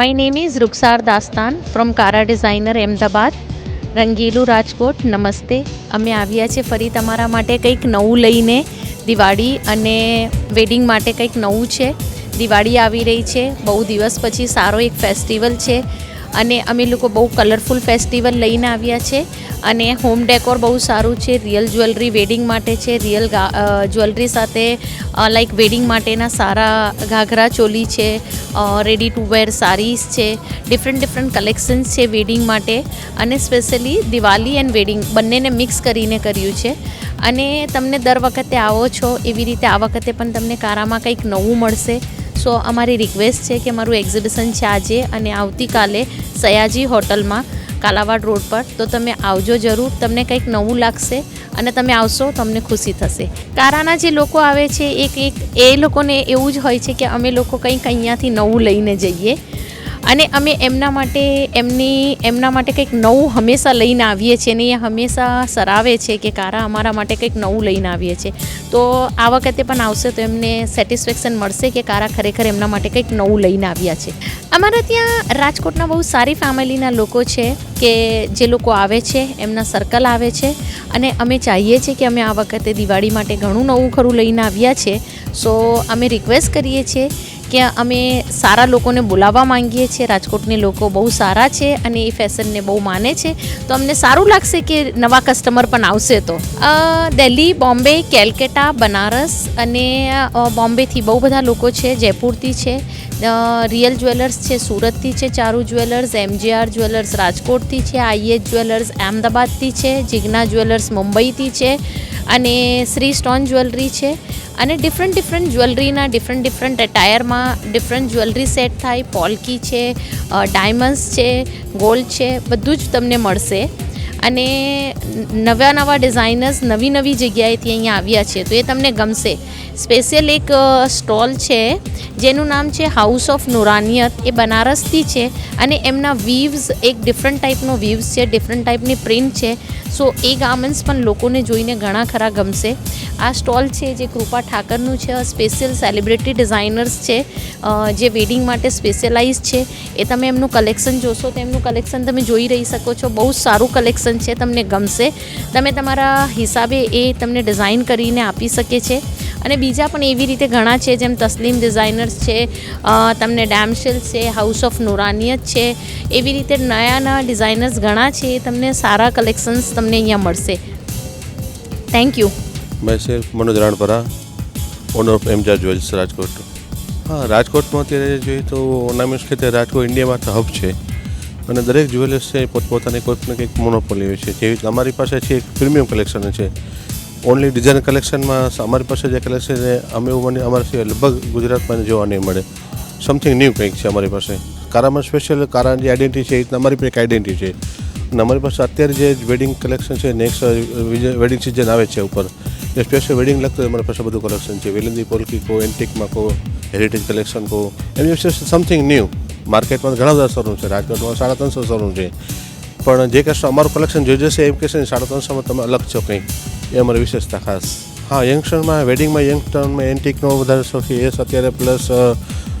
My name is Ruksar Dastan from Kara Designer, Ahmedabad. રંગીલું Rajkot નમસ્તે અમે આવ્યા છે ફરી તમારા માટે કંઈક નવું લઈને. દિવાળી અને વેડિંગ માટે કંઈક નવું છે. દિવાળી આવી રહી છે. બહુ દિવસ પછી સારો એક ફેસ્ટિવલ છે. અને અમે લોકો બહુ કલરફુલ ફેસ્ટિવલ લઈને આવ્યા છે. અને હોમ ડેકોર બહુ સારું છે રિયલ જ્વેલરી વેડિંગ માટે છે રિયલ જ્વેલરી સાથે લાઈક વેડિંગ માટેના સારા ઘાઘરા, ચોલી છે રેડી ટુ વેર સારીઝ છે ડિફરન્ટ ડિફરન્ટ કલેક્શન્સ છે વેડિંગ માટે. અને સ્પેશિયલી દિવાળી એન્ડ વેડિંગ બંનેને મિક્સ કરીને કર્યું છે. અને તમને દર વખતે આવો છો, એવી રીતે આ વખતે પણ તમને કારામાં કંઈક નવું મળશે. સો અમારી રિક્વેસ્ટ છે કે મારું એક્ઝિબિશન છે આજે અને આવતીકાલે સયાજી હોટલમાં, કાલાવાડ રોડ પર. તો તમે આવજો જરૂર, તમને કંઈક નવું લાગશે અને તમે આવશો, તમને ખુશી થશે. કારાના જે લોકો આવે છે, એક એક, એ લોકોને એવું જ હોય છે કે અમે લોકો કંઈક અહીંયાથી નવું લઈને જઈએ. અને અમે એમના માટે એમની, એમના માટે કંઈક નવું હંમેશા લઈને આવીએ છીએ અને એ હંમેશા સરાવે છે કે કારા અમારા માટે કંઈક નવું લઈને આવીએ છીએ. તો આ વખતે પણ આવશે તો એમને સેટિસ્ફેક્શન મળશે કે કારા ખરેખર એમના માટે કંઈક નવું લઈને આવ્યા છે. અમારા ત્યાં રાજકોટના બહુ સારી ફેમિલીના લોકો છે કે જે લોકો આવે છે, એમના સર્કલ આવે છે અને અમે ચાહીએ છીએ કે અમે આ વખતે દિવાળી માટે ઘણું નવું ખરું લઈને આવ્યા છે. સો અમે રિક્વેસ્ટ કરીએ છીએ કે અમે સારા લોકોને બોલાવવા માંગીએ છીએ. રાજકોટની લોકો બહુ સારા છે અને એ ફેશનને બહુ માને છે. તો અમને સારું લાગશે કે નવા કસ્ટમર પણ આવશે તો. દિલ્હી, બોમ્બે, કેલકેટા, બનારસ અને બોમ્બેથી બહુ બધા લોકો છે. જયપુરથી છે. રિયલ જ્વેલર્સ છે, સુરતથી છે, ચારુ જ્વેલર્સ, એમજીઆર જ્વેલર્સ રાજકોટથી છે આઈએચ જ્વેલર્સ અમદાવાદથી છે, જિજ્ઞા જ્વેલર્સ મુંબઈથી છે અને શ્રી સ્ટોન જ્વેલરી છે. અને ડિફરન્ટ ડિફરન્ટ જ્વેલરીના ડિફરન્ટ ડિફરન્ટ એટાયરમાં ડિફરન્ટ જ્વેલરી સેટ થાય. પોલકી છે ડાયમંડ્સ છે ગોલ્ડ છે, બધું જ તમને મળશે. અને નવા નવા ડિઝાઇનર્સ નવી નવી જગ્યાએથી અહીંયા આવ્યા છે, તો એ તમને ગમશે. સ્પેશિયલ એક સ્ટોલ છે, જેનું નામ છે હાઉસ ઓફ નુરાનિયત એ બનારસથી છે અને એમના વીવ્સ એક ડિફરન્ટ ટાઈપનો વીવ્સ છે ડિફરન્ટ ટાઈપની પ્રિન્ટ છે. સો એ ગાર્મેન્ટ્સ પણ લોકોને જોઈને ઘણા ખરા ગમશે. આ સ્ટોલ છે જે કૃપા ઠાકરનું છે સ્પેશિયલ સેલિબ્રિટી ડિઝાઇનર્સ છે જે વેડિંગ માટે સ્પેશિયલાઇઝ છે. એ તમે એમનું કલેક્શન જોશો તો એમનું કલેક્શન તમે જોઈ રહી શકો છો. બહુ સારું કલેક્શન છે, તમને ગમશે. તમે તમારા હિસાબે એ તમને ડિઝાઇન કરીને આપી શકે છે. અને બીજા પણ એવી રીતે ઘણા છે, જેમ તસ્લીમ ડિઝાઇનર્સ છે તમને ડેમશેલ છે, હાઉસ ઓફ નુરાનિયત છે, એવી રીતે નયા નવા ડિઝાઇનર્સ ઘણા છે તમને સારા કલેક્શન્સ તમને અહીંયા મળશે. થેન્ક યુ મેં મનોજ રાણપરા ઓનર ઓફ એમજા જ્વેલ્સ રાજકોટ. હા, રાજકોટમાં અત્યારે જોઈએ તો ઓર્નામેન્ટ્સ કે રાજકોટ ઇન્ડિયામાં હબ છે. અને દરેક જ્વેલર્સ છે પોતપોતાની કોઈક ને કંઈક મોનોપોલી હોય છે. જેવી અમારી પાસે છે, એક પ્રીમિયમ કલેક્શન છે. ઓનલી ડિઝાઇન કલેક્શનમાં અમારી પાસે જે કલેક્શન છે, અમે મને, અમારા સિવાય લગભગ ગુજરાતમાં જોવા નહીં મળે. સમથિંગ ન્યૂ કંઈક છે અમારી પાસે. કારામાં સ્પેશિયલ કારાની આઈડેન્ટિટી છે, એ રીતના અમારી પણ એક આઈડેન્ટિટી છે. અને અમારી પાસે અત્યારે જે વેડિંગ કલેક્શન છે નેક્સ્ટ વેડિંગ સિઝન આવે છે ઉપર જે સ્પેશિયલ વેડિંગ લગતું અમારી પાસે બધું કલેક્શન છે. વેલિંદી પોલકી કહો એન્ટિકમાં કહો હેરિટેજ કલેક્શન કહો. એની વિશે સમથિંગ ન્યૂ માર્કેટમાં ઘણા બધા શોરૂમ છે. રાજકોટમાં સાડા ત્રણસો શોરૂમ છે. પણ જે કહેશો અમારું કલેક્શન જોઈ જશે, એમ કહેશે સાડા ત્રણસોમાં તમે અલગ છો કંઈ. એ અમારી વિશેષતા ખાસ. હા, યંગસ્ટરમાં, વેડિંગમાં યંગસ્ટરમાં એન્ટિકનો વધારે શોખી એસ અત્યારે પ્લસ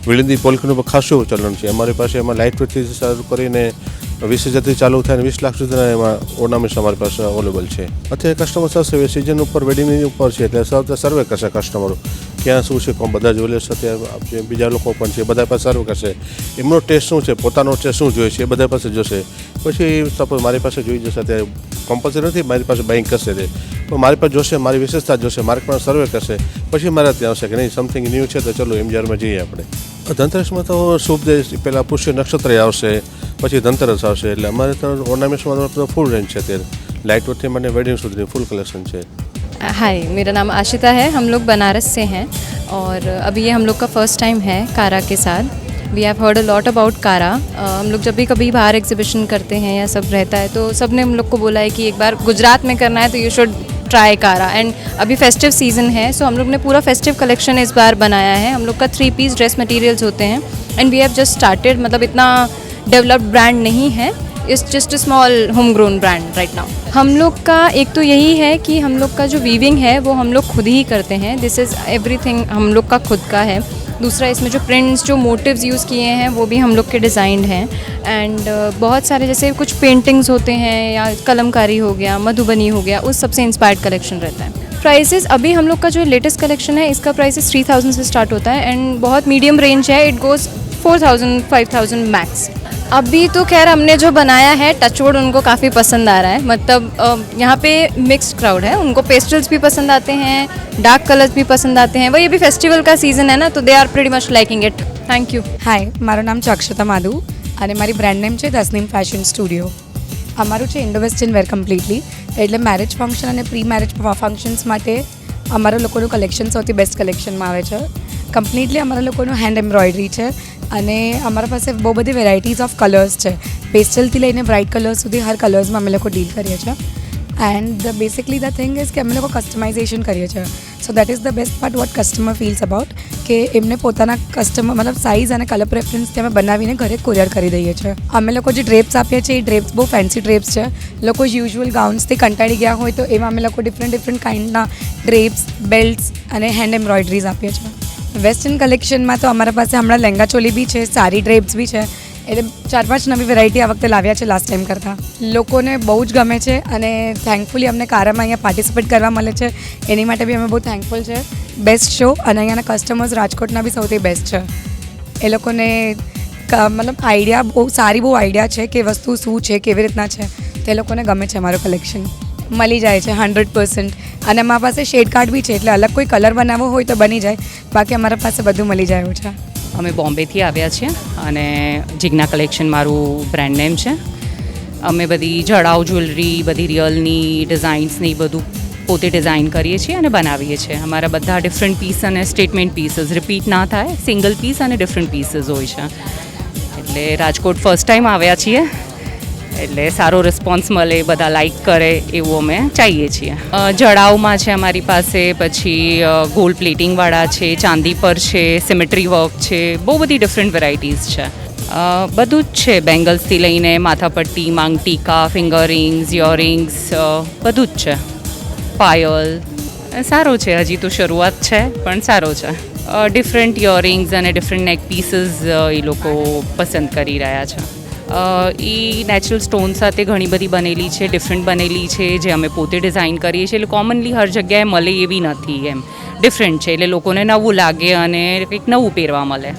વિલિંદી પોલ્કનું ખાસું ચલણ છે. અમારી પાસે એમાં લાઇટ વેટથી શરૂ કરીને વીસ હજારથી ચાલુ થાય અને વીસ લાખ સુધીના એમાં ઓર્નામેન્ટ્સ અમારી પાસે અવેલેબલ છે. અત્યારે કસ્ટમર સર્વે સિઝન ઉપર વેડિંગની ઉપર છે, એટલે સર્વ સર્વે કરશે કસ્ટમરો ક્યાં શું છે બધા જ્વેલર્સ અત્યારે બીજા લોકો પણ છે બધા પાસે સર્વે કરશે. એમનો ટેસ્ટ શું છે, પોતાનો ટેસ્ટ શું જોઈએ છે, એ બધા પાસે જોશે. પછી સપોઝ મારી પાસે જોઈ જશે, અત્યારે કમ્પલસરી નથી, મારી પાસે બાઇંગ કરશે તે. પણ મારી પાસે જોશે, મારી વિશેષતા જોશે, મારે પણ સર્વે કરશે. પછી મારા ત્યાં આવશે કે નહીં સમથિંગ ન્યૂ છે, તો ચલો એમજીઆરમાં જઈએ આપણે. ધનતેરસમાં તો શુભ દિવસ પહેલાં પુષ્ય નક્ષત્ર આવશે પછી ધનતેરસ આવશે એટલે અમારે તો ઓર્નામેન્ટ્સમાં ફૂલ રેન્જ છે અત્યારે લાઇટ વર્કથી મને વેડિંગ સુધીની ફૂલ કલેક્શન છે हाय मेरा नाम आशिता है हम लोग बनारस से हैं और अभी ये हम लोग का फर्स्ट टाइम है कारा के साथ we have heard a lot about Kara uh, हम लोग जब भी कभी बाहर एग्जीबिशन करते हैं या सब रहता है तो सब ने हम लोग को बोला है कि एक बार गुजरात में करना है तो you should try Kara. And अभी फेस्टिव सीज़न है सो so हम लोग ने पूरा फेस्टिव कलेक्शन इस बार बनाया है। हम लोग का थ्री पीस ड्रेस मटेरियल्स होते हैं। And we have just started मतलब इतना डेवलप्ड ब्रांड नहीं है। It's just a small home grown brand right now हम लोग का एक तो यही है कि हम लोग का जो वीविंग है, वो हम लोग खुद ही करते हैं। दिस इज़ एवरीथिंग हम लोग का खुद का है। दूसरा इसमें जो प्रिंट्स जो मोटिव्स यूज़ किए हैं, वो भी हम लोग के डिज़ाइंड हैं। एंड बहुत सारे जैसे कुछ पेंटिंग्स होते हैं या कलमकारी हो गया, मधुबनी हो गया, उस सबसे इंस्पायर्ड कलेक्शन रहता है। प्राइसेस अभी हम लोग का जो लेटेस्ट कलेक्शन है, इसका प्राइसेस थ्री थाउज़ेंड से स्टार्ट होता है। एंड बहुत मीडियम रेंज है it goes four thousand five thousand max अभी तो खैर हमने जो बनाया है टचवुड उनको काफ़ी पसंद आ रहा है मतलब अ, यहाँ पे मिक्स्ड क्राउड है उनको पेस्टल्स भी पसंद आते हैं डार्क कलर्स भी पसंद आते हैं वही अभी फेस्टिवल का सीज़न है ना तो they are pretty much liking it thank you hi મારું નામ છે અક્ષતા માધુ અને મારી બ્રાન્ડ નેમ છે તસનીમ ફેશન સ્ટુડિયો અમારું છે ઇન્ડો વેસ્ટર્ન વેર કમ્પ્લીટલી એટલે મેરેજ ફંક્શન અને પ્રી મેરેજ ફંક્શન્સ માટે અમારા લોકોનું કલેક્શન સૌથી બેસ્ટ કલેક્શનમાં આવે છે કમ્પ્લીટલી અમારા લોકોનું હેન્ડ એમ્બ્રોઇડરી છે અને અમારા પાસે બહુ બધી વેરાયટીઝ ઓફ કલર્સ છે. પેસ્ટલથી લઈને બ્રાઇટ કલર્સ સુધી હર કલર્સમાં અમે લોકો ડીલ કરીએ છીએ. And basically the thing is કે અમે લોકો કસ્ટમાઇઝેશન કરીએ છીએ. So that is the best part what customer feels about કે એમને પોતાના કસ્ટમર મતલબ સાઇઝ અને કલર પ્રેફરન્સથી અમે બનાવીને ઘરે કુરિયર કરી દઈએ છીએ. અમે લોકો જે ડ્રેપ્સ આપીએ છીએ, એ ડ્રેપ્સ બહુ ફેન્સી ડ્રેપ્સ છે. લોકો યુઝ્યુઅલ ગાઉન્સથી કંટાળી ગયા હોય તો એમાં અમે લોકો ડિફરન્ટ ડિફરન્ટ કાઇન્ડના ડ્રેપ્સ બેલ્ટ્સ અને હેન્ડ એમ્બ્રોઇડરીઝ આપીએ છીએ. વેસ્ટર્ન કલેક્શનમાં તો અમારા પાસે હમણાં લેંગા ચોલી બી છે, સારી ડ્રેપ્સ બી છે. એટલે ચાર પાંચ નવી વેરાયટી આ વખતે લાવ્યા છે લાસ્ટ ટાઈમ કરતાં. લોકોને બહુ જ ગમે છે અને થેન્કફુલી અમને કારામાં અહીંયા પાર્ટિસિપેટ કરવા મળે છે. એની માટે બી અમે બહુ થેન્કફુલ છે. બેસ્ટ શો અને અહીંયાના કસ્ટમર્સ રાજકોટના બી સૌથી બેસ્ટ છે. એ લોકોને મતલબ આઈડિયા બહુ સારી બહુ આઈડિયા છે કે વસ્તુ શું છે, કેવી રીતના છે, તે લોકોને ગમે છે અમારું કલેક્શન મળી જાય છે હંડ્રેડ પર્સન્ટ અને અમારા પાસે શેડ કાર્ડ બી છે, એટલે અલગ કોઈ કલર બનાવવો હોય તો બની જાય. બાકી અમારા પાસે બધું મળી જાય છે. અમે બોમ્બેથી આવ્યા છીએ અને જિજ્ઞા કલેક્શન મારું બ્રાન્ડ નેમ છે. અમે બધી જડાઉ જ્વેલરી બધી રિયલની ડિઝાઇન્સની બધું પોતે ડિઝાઇન કરીએ છીએ અને બનાવીએ છીએ. અમારા બધા ડિફરન્ટ પીસ અને સ્ટેટમેન્ટ પીસીસ રિપીટ ના થાય સિંગલ પીસ અને ડિફરન્ટ પીસીસ હોય છે. એટલે રાજકોટ ફર્સ્ટ ટાઈમ આવ્યા છીએ. એટલે સારો રિસ્પોન્સ મળે, બધા લાઇક કરે એવું અમે ચાહીએ છીએ. જળાવમાં છે અમારી પાસે, પછી ગોલ્ડ પ્લેટિંગવાળા છે, ચાંદી પર છે સિમેટ્રી વર્ક છે, બહુ બધી ડિફરન્ટ વેરાયટીઝ છે. બધું જ છે બેંગલ્સથી લઈને માથાપટ્ટી, માંગ, ટીકા ફિંગર રિંગ્સ યરિંગ્સ બધું જ છે. પાયલ સારો છે, હજી તો શરૂઆત છે, પણ સારો છે. ડિફરન્ટ યરિંગ્સ અને ડિફરન્ટ નેક પીસીસ એ લોકો પસંદ કરી રહ્યા છે. એ નેચરલ સ્ટોન સાથે ઘણી બધી બનેલી છે ડિફરન્ટ બનેલી છે, જે અમે પોતે ડિઝાઇન કરીએ છીએ. એટલે કોમનલી હર જગ્યાએ મળે એવી નથી એમ. ડિફરન્ટ છે, એટલે લોકોને નવું લાગે અને કંઈક નવું પહેરવા મળે.